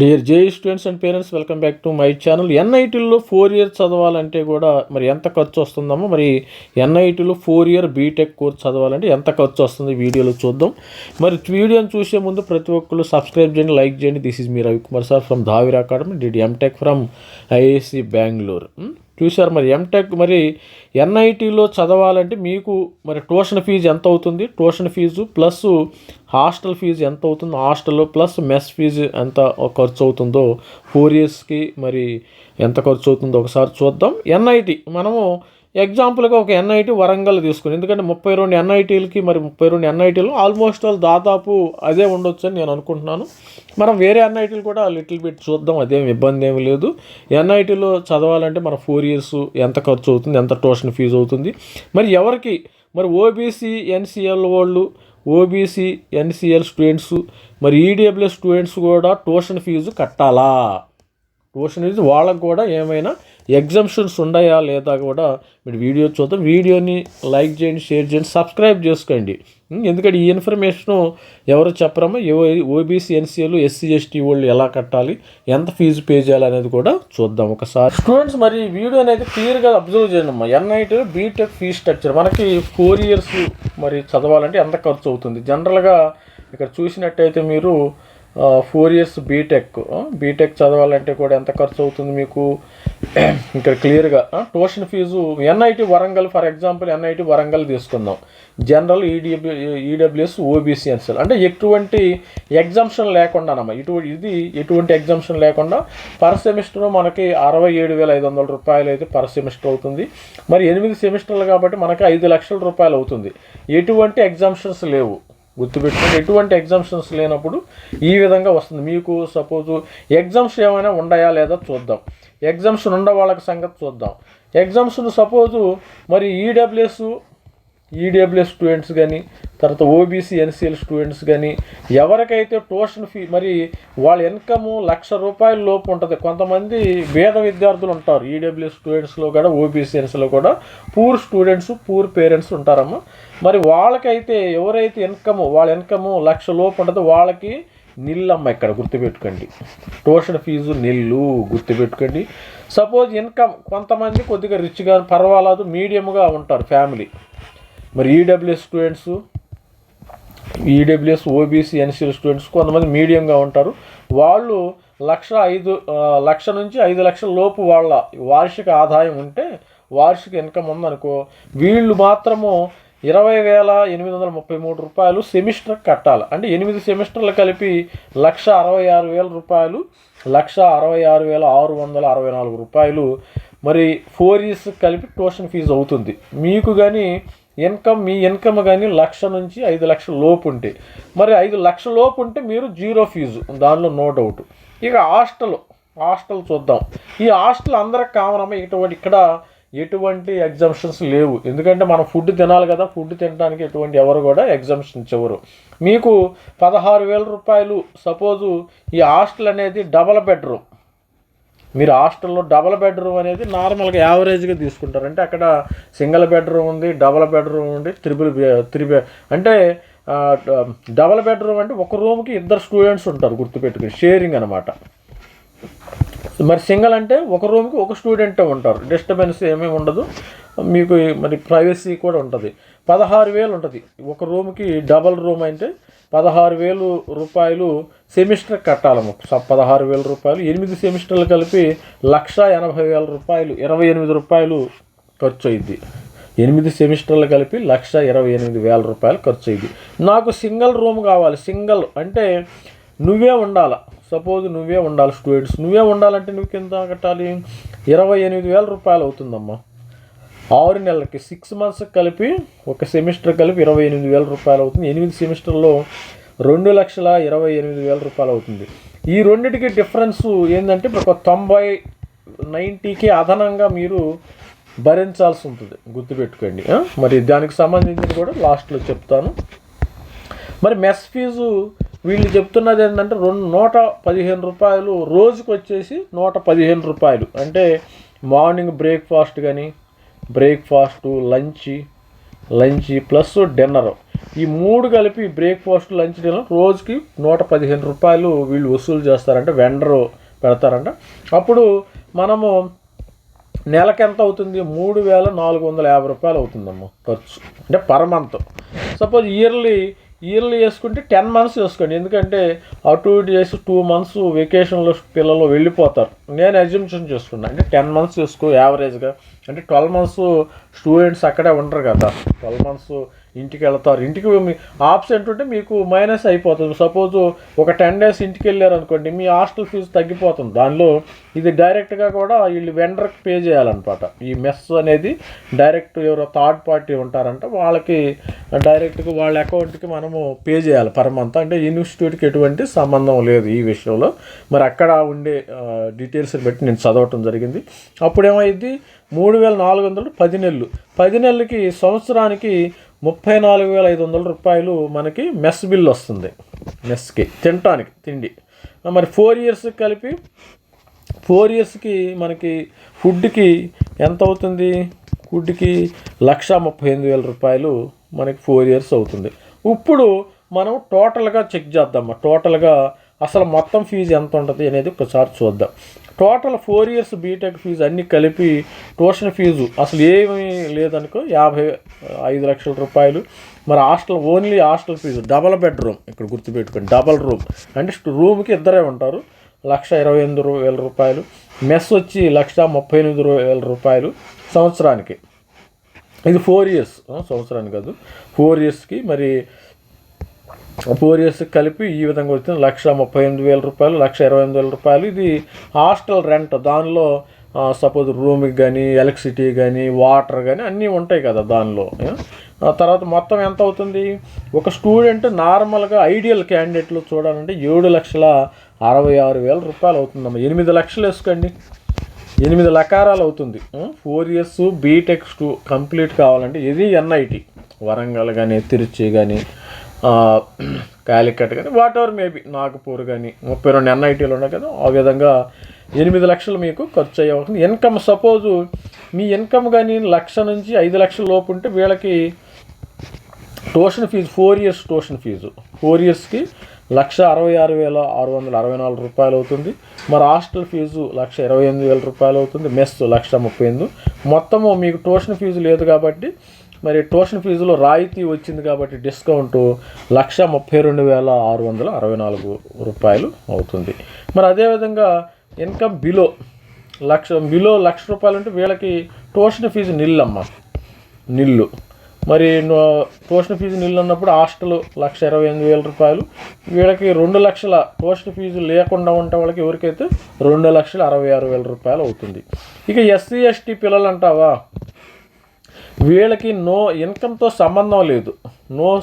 Dear J students and parents welcome back to my channel ఎన్ఐటీలో four year చదవాలంటే కూడా మరి ఎంత ఖర్చు వస్తుందమ్మో? మరి ఎన్ఐటీలో ఫోర్ ఇయర్ బీటెక్ కోర్స్ చదవాలంటే ఎంత ఖర్చు వస్తుంది? వీడియోలో చూద్దాం. మరి వీడియోని చూసే ముందు ప్రతి ఒక్కరు సబ్స్క్రైబ్ చేయండి లైక్ చేయండి. This is me Ravikumar sir from Dhavir academy did M Tech from IAC Bengaluru చూశారు మరి ఎంటెక్ మరి ఎన్ఐటీలో చదవాలంటే మీకు మరి ట్యూషన్ ఫీజు ఎంత అవుతుంది tuition fee plus hostel fee ఎంత అవుతుందో హాస్టల్ ప్లస్ మెస్ ఫీజు ఎంత ఖర్చు అవుతుందో ఫోర్ ఇయర్స్కి మరి ఎంత ఖర్చు అవుతుందో ఒకసారి చూద్దాం. ఎన్ఐటి మనము ఎగ్జాంపుల్గా ఒక ఎన్ఐటి వరంగల్ తీసుకుని ఎందుకంటే ముప్పై రెండు ఎన్ఐటీలకి మరి ముప్పై రెండు ఎన్ఐటీలు ఆల్మోస్ట్ ఆల్ దాదాపు అదే ఉండొచ్చు అని నేను అనుకుంటున్నాను. మనం వేరే ఎన్ఐటీలు కూడా లిటిల్ బిట్ చూద్దాం అదేం ఇబ్బంది ఏమి లేదు. ఎన్ఐటీలో చదవాలంటే మన ఫోర్ ఇయర్స్ ఎంత ఖర్చు అవుతుంది ఎంత ట్యూషన్ ఫీజు అవుతుంది. మరి ఎవరికి? మరి ఓబీసీ ఎన్సిఎల్ వాళ్ళు ఓబీసీ ఎన్సిఎల్ స్టూడెంట్స్ మరి ఈడబ్ల్యూఎస్ స్టూడెంట్స్ కూడా ట్యూషన్ ఫీజు కట్టాలా? ట్యూషన్ ఇది వాళ్ళకు కూడా ఏమైనా ఎగ్జామ్షన్స్ ఉన్నాయా లేదా కూడా మీరు వీడియో చూద్దాం. వీడియోని లైక్ చేయండి షేర్ చేయండి సబ్స్క్రైబ్ చేసుకోండి. ఎందుకంటే ఈ ఇన్ఫర్మేషన్ ఎవరు చెప్పరమ్మా? ఓబీసీ ఎన్సీఏలు ఎస్సీ ఎస్టీ వాళ్ళు ఎలా కట్టాలి ఎంత ఫీజు పే చేయాలి అనేది కూడా చూద్దాం ఒకసారి. స్టూడెంట్స్ మరి ఈ వీడియో అనేది క్లియర్గా అబ్జర్వ్ చేయండి అమ్మా NIT B Tech fee structure మనకి ఫోర్ ఇయర్స్ మరి చదవాలంటే ఎంత ఖర్చు అవుతుంది? జనరల్గా ఇక్కడ చూసినట్టయితే మీరు ఫోర్ ఇయర్స్ బీటెక్ బీటెక్ చదవాలంటే కూడా ఎంత ఖర్చు అవుతుంది మీకు? ఇక్కడ క్లియర్గా tuition fee NIT Warangal for example NIT Warangal తీసుకుందాం. General E W EWS OBC NCL అంటే ఎటువంటి ఎగ్జామ్షన్ అనమా ఇటువంటి ఇది ఎటువంటి ఎగ్జామ్షన్ లేకుండా పర్ సెమిస్టర్ మనకి అరవై ఏడు వేల ఐదు వందల రూపాయలు అయితే పర్ సెమిస్టర్ అవుతుంది. మరి ఎనిమిది సెమిస్టర్లు కాబట్టి మనకి ఐదు లక్షల రూపాయలు అవుతుంది. ఎటువంటి ఎగ్జామ్షన్స్ లేవు. గుర్తుపెట్టుకోండి. ఎటువంటి ఎగ్జామ్షన్స్ లేనప్పుడు ఈ విధంగా వస్తుంది. మీకు సపోజ్ ఎగ్జామ్స్ ఏమైనా ఉన్నాయా లేదా చూద్దాం. ఎగ్జామ్స్ ఉండ వాళ్ళకి సంగతి చూద్దాం. ఎగ్జామ్స్ను సపోజు మరి ఈడబ్ల్యూఎస్ ఈడబ్ల్యూఎస్ స్టూడెంట్స్ కానీ తర్వాత ఓబీసీ ఎన్సీఎల్ స్టూడెంట్స్ కానీ ఎవరికైతే ట్యూషన్ ఫీ మరి వాళ్ళ ఇన్కమ్ లక్ష రూపాయల లోపు ఉంటుంది. కొంతమంది పేద విద్యార్థులు ఉంటారు. ఈడబ్ల్యూఎస్ స్టూడెంట్స్లో కూడా ఓబీసీ ఎన్సీలో కూడా పూర్ స్టూడెంట్స్ పూర్ పేరెంట్స్ ఉంటారమ్మా. మరి వాళ్ళకైతే ఎవరైతే ఇన్కమ్ వాళ్ళ ఇన్కమ్ లక్ష లోపు ఉంటుందో వాళ్ళకి నిల్లమ్మ ఇక్కడ గుర్తుపెట్టుకోండి. ట్యూషన్ ఫీజు నిల్లు గుర్తుపెట్టుకోండి. సపోజ్ ఇన్కమ్ కొంతమంది కొద్దిగా రిచ్గా పర్వాలేదు మీడియంగా ఉంటారు ఫ్యామిలీ మరి EWS students EWS OBC NCL students కొంతమంది మీడియంగా ఉంటారు. వాళ్ళు లక్ష ఐదు లక్ష నుంచి ఐదు లక్షల లోపు వాళ్ళ వార్షిక ఆదాయం ఉంటే వార్షిక ఇన్కమ్ ఉందనుకో వీళ్ళు మాత్రము ఇరవై వేల ఎనిమిది వందల ముప్పై మూడు రూపాయలు సెమిస్టర్ కట్టాలి. అంటే ఎనిమిది సెమిస్టర్లు కలిపి లక్ష అరవై ఆరు వేల రూపాయలు లక్ష అరవై ఆరు వేల ఆరు వందల అరవై నాలుగు రూపాయలు. మరి ఫోర్ ఇయర్స్ కలిపి ట్యూషన్ ఫీజు అవుతుంది. మీకు కానీ ఇన్కమ్ మీ ఇన్కమ్ కానీ లక్ష నుంచి ఐదు లక్షల లోపు ఉంటే మరి ఐదు లక్షల లోపు ఉంటే మీరు జీరో ఫీజు. దానిలో నో డౌట్. ఇక హాస్టల్. హాస్టల్ చూద్దాం. ఈ హాస్టల్ అందరికి కామనమ్మ ఇటువంటి ఇక్కడ ఎటువంటి ఎగ్జామ్షన్స్ లేవు. ఎందుకంటే మనం ఫుడ్ తినాలి కదా. ఫుడ్ తినడానికి ఎటువంటి ఎవరు కూడా ఎగ్జామ్షన్ ఇవ్వరు మీకు పదహారు వేల రూపాయలు సపోజు ఈ హాస్టల్ అనేది డబల్ బెడ్రూమ్. మీరు హాస్టల్లో డబల్ బెడ్రూమ్ అనేది నార్మల్గా యావరేజ్గా తీసుకుంటారు. అంటే అక్కడ సింగిల్ బెడ్రూమ్ ఉంది డబల్ బెడ్రూమ్ ఉంది త్రిబుల్ త్రీ బె అంటే డబల్ బెడ్రూమ్ అంటే ఒక రూమ్కి ఇద్దరు స్టూడెంట్స్ ఉంటారు గుర్తుపెట్టుకుని షేరింగ్ అనమాట మరి సింగిల్ అంటే ఒక రూమ్కి ఒక స్టూడెంటే ఉంటారు. డిస్టర్బెన్స్ ఏమీ ఉండదు. మీకు మరి ప్రైవసీ కూడా ఉంటుంది. పదహారు వేలు ఉంటుంది. ఒక రూమ్కి డబల్ రూమ్ అంటే పదహారు వేలు రూపాయలు సెమిస్టర్ కట్టాలమ్మ. స- పదహారు వేల రూపాయలు ఎనిమిది సెమిస్టర్లు కలిపి లక్ష ఎనభై వేల రూపాయలు ఇరవై ఎనిమిది రూపాయలు ఖర్చు అయింది ఎనిమిది సెమిస్టర్లు కలిపి లక్ష ఇరవై ఎనిమిది వేల రూపాయలు ఖర్చు అయింది నాకు సింగిల్ రూమ్ కావాలి. సింగిల్ అంటే నువ్వే ఉండాల. సపోజ్ నువ్వే ఉండాలి స్టూడెంట్స్. నువ్వే ఉండాలంటే నువ్వు కింద కట్టాలి? ఇరవై ఎనిమిది వేల రూపాయలు అవుతుందమ్మా. ఆరు నెలలకి సిక్స్ మంత్స్ కలిపి ఒక సెమిస్టర్ కలిపి ఇరవై ఎనిమిది వేల రూపాయలు అవుతుంది. ఎనిమిది సెమిస్టర్లో రెండు లక్షల ఇరవై ఎనిమిది వేల రూపాయలు అవుతుంది. ఈ రెండింటికి డిఫరెన్స్ ఏంటంటే ఇప్పుడు ఒక తొంభై నైంటీకి అదనంగా మీరు భరించాల్సి ఉంటుంది. గుర్తుపెట్టుకోండి. మరి దానికి సంబంధించి కూడా లాస్ట్లో చెప్తాను. మరి మెస్ ఫీజు వీళ్ళు చెప్తున్నది ఏంటంటే రెండు నూట పదిహేను రూపాయలు రోజుకి వచ్చేసి నూట పదిహేను రూపాయలు. అంటే మార్నింగ్ బ్రేక్ఫాస్ట్ కానీ breakfast lunch lunch plus dinner. ఈ మూడు కలిపి బ్రేక్ఫాస్ట్ లంచ్ డిన్నర్ రోజుకి నూట పదిహేను రూపాయలు వీళ్ళు వసూలు చేస్తారంటే వెండరు పెడతారంట. అప్పుడు మనము నెలకి ఎంత అవుతుంది? మూడు వేల నాలుగు వందల యాభై రూపాయలు అవుతుందమ్మా ఖర్చు. అంటే per month suppose yearly yearly వేసుకుంటే టెన్ మంత్స్ వేసుకోండి ఎందుకంటే అటు ఇటు చేసి టూ మంత్స్ వెకేషన్లో పిల్లలు వెళ్ళిపోతారు. నేను అజ్యూమ్షన్ చేసుకున్నా. అంటే టెన్ మంత్స్ వేసుకో యావరేజ్గా అంటే ట్వెల్వ్ మంత్స్ స్టూడెంట్స్ అక్కడే ఉండరు కదా. ట్వెల్వ్ మంత్స్ ఇంటికి వెళ్తారు ఇంటికి మీ ఆబ్సెంట్ ఉంటే మీకు మైనస్ అయిపోతుంది. సపోజ్ ఒక టెన్ డేస్ ఇంటికి వెళ్ళారు అనుకోండి మీ హాస్టల్ ఫీజు తగ్గిపోతుంది. దానిలో ఇది డైరెక్ట్గా కూడా వీళ్ళు వెండర్కి పే చేయాలన్నమాట. ఈ మెస్ అనేది డైరెక్ట్ ఎవరో థర్డ్ పార్టీ ఉంటారంట వాళ్ళకి డైరెక్ట్గా వాళ్ళ అకౌంట్కి మనము పే చేయాలి పర్ మంత్ అంటే ఇన్స్టిట్యూట్కి ఎటువంటి సంబంధం లేదు ఈ విషయంలో. మరి అక్కడ ఉండే డీటెయిల్స్ని బట్టి నేను చదవటం జరిగింది. అప్పుడు ఏమైంది మూడు వేల నాలుగు వందలు పది నెలలు. పది నెలలకి సంవత్సరానికి ముప్పై నాలుగు వేల ఐదు వందల రూపాయలు మనకి మెస్ బిల్ వస్తుంది. మెస్కి తినటానికి తిండి. మరి ఫోర్ ఇయర్స్ కలిపి ఫోర్ ఇయర్స్కి మనకి ఫుడ్కి ఎంత అవుతుంది? ఫుడ్కి లక్ష ముప్పై ఎనిమిది వేల రూపాయలు మనకి ఫోర్ ఇయర్స్ అవుతుంది. ఇప్పుడు మనం టోటల్గా చెక్ చేద్దాం. టోటల్గా అసలు మొత్తం ఫీజు ఎంత ఉంటుంది అనేది ఒకసారి చూద్దాం. Total four years B Tech fee అన్నీ కలిపి ట్యూషన్ ఫీజు అసలు ఏమీ లేదనుకో యాభై ఐదు లక్షల రూపాయలు. మరి hostel only hostel fee double bedroom ఇక్కడ గుర్తుపెట్టుకోండి డబల్ రూమ్. అంటే రూమ్కి ఇద్దరే ఉంటారు లక్ష ఇరవై ఎనిమిది వేల రూపాయలు. మెస్ వచ్చి లక్ష ముప్పై ఎనిమిది వేల రూపాయలు సంవత్సరానికి. ఇది ఫోర్ ఇయర్స్ సంవత్సరానికి కాదు. ఫోర్ ఇయర్స్కి మరి ఫోర్ ఇయర్స్ కలిపి ఈ విధంగా వచ్చింది. లక్ష ముప్పై ఎనిమిది వేల రూపాయలు లక్ష ఇరవై ఎనిమిది వేల రూపాయలు. ఇది హాస్టల్ రెంట్. దానిలో సపోజ్ రూమ్కి కానీ ఎలక్ట్రిసిటీ కానీ వాటర్ కానీ అన్నీ ఉంటాయి కదా దానిలో తర్వాత మొత్తం ఎంత అవుతుంది? ఒక స్టూడెంట్ నార్మల్గా ఐడియల్ క్యాండిడేట్లు చూడాలంటే ఏడు లక్షల అరవై ఆరు వేల రూపాయలు అవుతుందమ్మా. ఎనిమిది లక్షలు వేసుకోండి. ఎనిమిది లకారాలు అవుతుంది. ఫోర్ ఇయర్స్ బీటెక్ స్టూ కంప్లీట్ కావాలంటే ఇది ఎన్ఐటి. వరంగల్ కానీ తిరుచి కానీ క్యాలికట్ కానీ వాట్ ఎవర్ మేబీ నాగపూర్ కానీ ముప్పై రెండు ఎన్ఐటీలు ఉన్నాయి కదా ఆ విధంగా ఎనిమిది లక్షలు మీకు ఖర్చు అయ్యే ఇన్కమ్ సపోజు మీ ఇన్కమ్ కానీ లక్ష నుంచి ఐదు లక్షల లోపు ఉంటే వీళ్ళకి tuition fee four years tuition fee four ఇయర్స్కి లక్ష అరవై ఆరు వేల ఆరు వందల అరవై నాలుగు రూపాయలు అవుతుంది. మరి హాస్టల్ ఫీజు లక్ష ఇరవై ఎనిమిది వేల రూపాయలు అవుతుంది. మెస్ లక్ష ముప్పై ఎనిమిది. మొత్తము మీకు ట్యూషన్ ఫీజు లేదు కాబట్టి మరి ట్యూషన్ ఫీజులో రాయితీ వచ్చింది కాబట్టి డిస్కౌంట్ లక్ష ముప్పై రెండు వేల ఆరు వందల అరవై నాలుగు రూపాయలు అవుతుంది. మరి అదేవిధంగా income below lakh below lakh రూపాయలు అంటే వీళ్ళకి ట్యూషన్ ఫీజు నిల్లమ్మ నిల్లు. మరి ట్యూషన్ ఫీజు నిల్లు అన్నప్పుడు హాస్టల్ లక్ష ఇరవై ఎనిమిది వేల రూపాయలు. వీళ్ళకి రెండు లక్షల ట్యూషన్ ఫీజు లేకుండా ఉంటే వాళ్ళకి ఎవరికైతే రెండు లక్షల అరవై ఆరు వేల రూపాయలు అవుతుంది. ఇక ఎస్సీ ఎస్టీ పిల్లలు అంటావా వీళ్ళకి నో ఇన్కమ్తో సంబంధం లేదు. No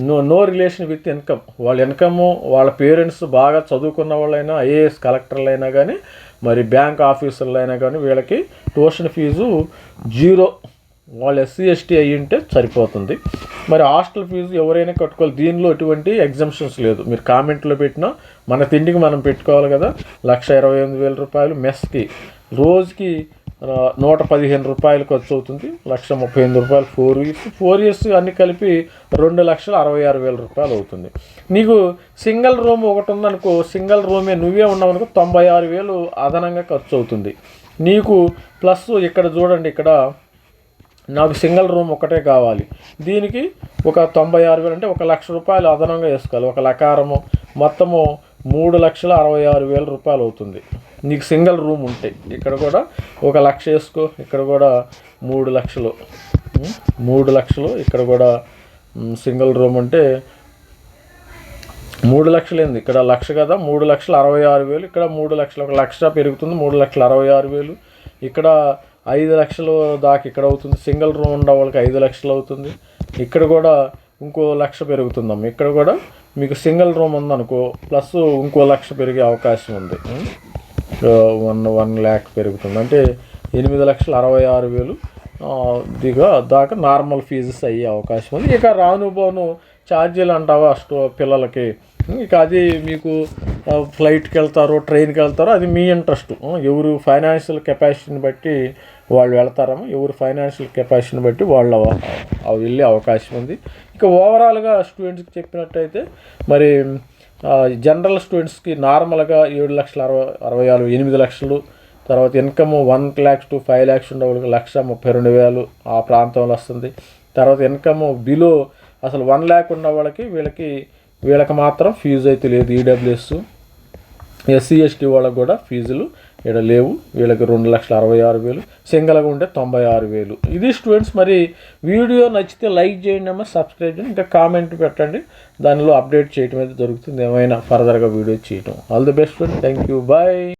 no no relation with income వాళ్ళ ఇన్కమ్ వాళ్ళ పేరెంట్స్ బాగా చదువుకున్న వాళ్ళైనా ఐఏఎస్ కలెక్టర్లు అయినా కానీ మరి బ్యాంక్ ఆఫీసర్లు అయినా కానీ వీళ్ళకి ట్యూషన్ ఫీజు జీరో. వాళ్ళు ఎస్సీ ఎస్టీ అయ్యి ఉంటే సరిపోతుంది. మరి హాస్టల్ ఫీజు ఎవరైనా కట్టుకోవాలి. దీనిలో ఎటువంటి ఎగ్జామ్షన్స్ లేదు. మీరు కామెంట్లో పెట్టినా మన తిండికి మనం పెట్టుకోవాలి కదా. లక్ష ఇరవై ఎనిమిది వేల రూపాయలు మెస్కి. రోజుకి నూట పదిహేను రూపాయలు ఖర్చు అవుతుంది. లక్ష ముప్పై ఎనిమిది రూపాయలు ఫోర్ ఇయర్స్ ఫోర్ ఇయర్స్ అన్నీ కలిపి రెండు లక్షల అరవై ఆరు వేల రూపాయలు అవుతుంది. నీకు సింగిల్ రూమ్ ఒకటి ఉందనుకో సింగిల్ రూమే నువ్వే ఉన్నావనుకో తొంభై ఆరు వేలు అదనంగా ఖర్చు అవుతుంది. నీకు ప్లస్ ఇక్కడ చూడండి ఇక్కడ నాకు సింగిల్ రూమ్ ఒకటే కావాలి. దీనికి ఒక తొంభై ఆరు వేలు అంటే ఒక లక్ష రూపాయలు అదనంగా వేసుకోవాలి. ఒక లకారము మొత్తము మూడు లక్షల అరవై ఆరు వేల రూపాయలు అవుతుంది. నీకు సింగిల్ రూమ్ ఉంటాయి ఇక్కడ కూడా ఒక లక్ష వేసుకో ఇక్కడ కూడా మూడు లక్షలు. మూడు లక్షలు ఇక్కడ కూడా సింగిల్ రూమ్ ఉంటే మూడు లక్షలు ఏంది ఇక్కడ లక్ష కదా మూడు లక్షల అరవై ఆరు వేలు ఇక్కడ మూడు లక్షలు. ఒక లక్ష పెరుగుతుంది మూడు లక్షల అరవై ఆరు వేలు. ఇక్కడ ఐదు లక్షలు దాకా ఇక్కడ అవుతుంది. సింగిల్ రూమ్ ఉండే వాళ్ళకి ఐదు లక్షలు అవుతుంది. ఇక్కడ కూడా ఇంకో లక్ష పెరుగుతుందమ్మ. ఇక్కడ కూడా మీకు సింగిల్ రూమ్ ఉందనుకో ప్లస్ ఇంకో లక్ష పెరిగే అవకాశం ఉంది. వన్ వన్ ల్యాక్ పెరుగుతుంది. అంటే ఎనిమిది లక్షల అరవై ఆరు వేలు దిగా దాకా నార్మల్ ఫీజెస్ అయ్యే అవకాశం ఉంది. ఇక రాను పోను ఛార్జీలు అంటావా స్టో పిల్లలకి? ఇక అది మీకు ఫ్లైట్కి వెళ్తారో ట్రైన్కి వెళ్తారో అది మీ ఇంట్రెస్ట్ ఎవరు ఫైనాన్షియల్ కెపాసిటీని బట్టి వాళ్ళు వెళ్తారమో ఎవరు ఫైనాన్షియల్ కెపాసిటీని బట్టి వాళ్ళు వెళ్ళే అవకాశం ఉంది. ఇక ఓవరాల్గా స్టూడెంట్స్కి చెప్పినట్టయితే మరి జనరల్ స్టూడెంట్స్కి నార్మల్గా ఏడు లక్షల అరవై అరవై ఆరు ఎనిమిది లక్షలు తర్వాత income one lakhs to five lakhs ఉండే వాళ్ళకి లక్ష ముప్పై రెండు వేలు ఆ ప్రాంతంలో వస్తుంది. తర్వాత ఇన్కమ్ బిలో అసలు వన్ ల్యాక్ ఉన్న వాళ్ళకి వీళ్ళకి వీళ్ళకి మాత్రం ఫీజు అయితే లేదు. ఈడబ్ల్యూఎస్ ఎస్సీ ఎస్టీ వాళ్ళకి కూడా ఫీజులు ఇక్కడ లేవు. వీళ్ళకి రెండు లక్షల అరవై ఆరు వేలు. సింగల్గా ఉంటే తొంభై ఆరు వేలు. ఇది స్టూడెంట్స్ మరి వీడియో నచ్చితే లైక్ చేయండి అమ్మా సబ్స్క్రైబ్ చేయండి ఇంకా కామెంట్ పెట్టండి. దానిలో అప్డేట్ చేయడం అయితే దొరుకుతుంది. ఏమైనా ఫర్దర్గా వీడియో చేయటం. All the best student thank you bye